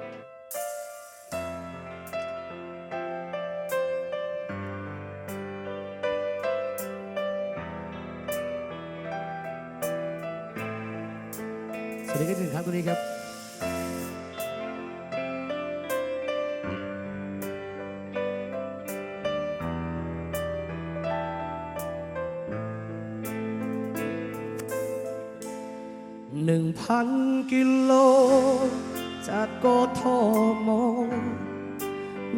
สวัสดีกันหนึ่งครั้งตัวนี้ครับ หนึ่งพันกิโล จากโกทม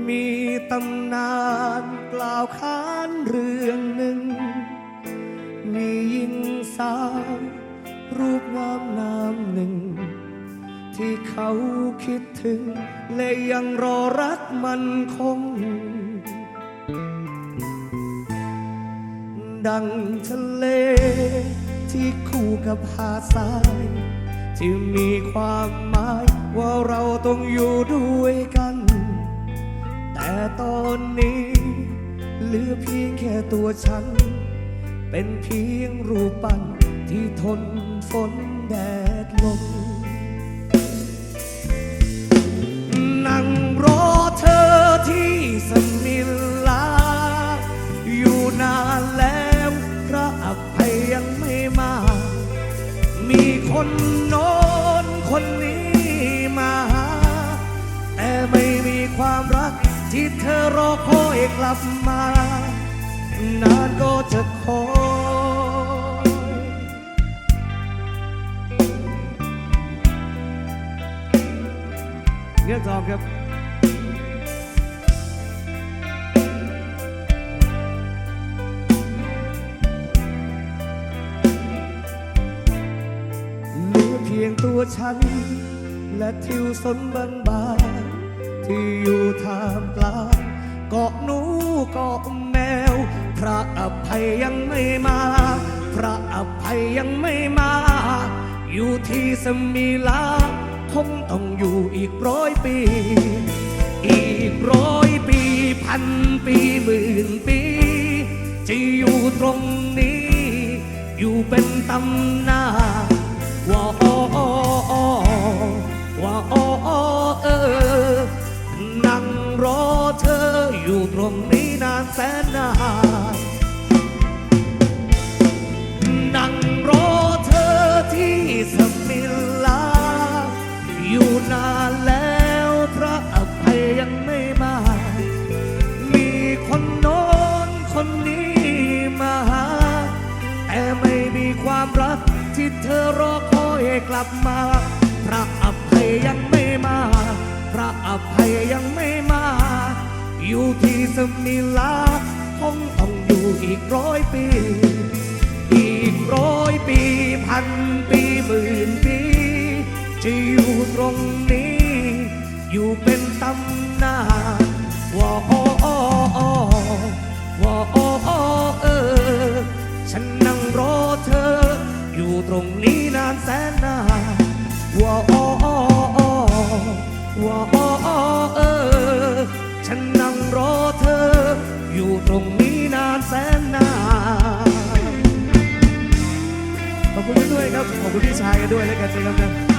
มีตำนานกล่าวขานเรื่องหนึ่ง มีหญิงสาวรูปงามนามหนึ่ง ที่เขาคิดถึง และยังรอรักมันคง ดังทะเลที่คู่กับหาดทราย ที่มีความหมายว่าเราต้องอยู่ด้วยกัน แต่ตอนนี้เหลือเพียงแค่ตัวฉัน เป็นเพียงรูปปั้นที่ทนฝนแดดลม คนโน้นคนนี้มาหา แต่ไม่มีความรักที่เธอรอคอยกลับมา นานก็จะคอยเงื่อนจอครับ พียงตัวฉัน และทิวสนบางบานที่อยู่ท่ามกลางเกาะหนูเกาะแมว พระอภัยยังไม่มา พระอภัยยังไม่มา อยู่ที่สมีลาคงต้องอยู่อีกร้อยปี อีกร้อยปีพันปีหมื่นปี จะอยู่ตรงนี้ อยู่เป็นตำนาน ว่าโอ้โอ้อว่าโอ้โอ้เออนั่งรอเธออยู่ตรงนี้นานแสนนาน ที่เธอรอคอยกลับมา พระอภัยยังไม่มา พระอภัยยังไม่มา อยู่ที่สมิลาคงต้องอยู่อีกร้อยปี อยู่ตรงนี้นานแสนนานว่าอ้โอ้โอ้ว่าอ้โอ้เออ ฉันนั่งรอเธอ อยู่ตรงนี้นานแสนนานขอบคุณด้วยครับ ขอบคุณพี่ชายกันด้วยแล้วกันนะครับนะ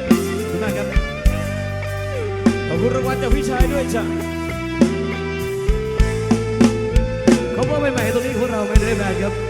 ขอบคุณมากครับขอบคุณรางวัลจากพี่ชายด้วยจ้ะ เขาใหม่ๆตรงนี้พวกเราไม่ได้แบนครับ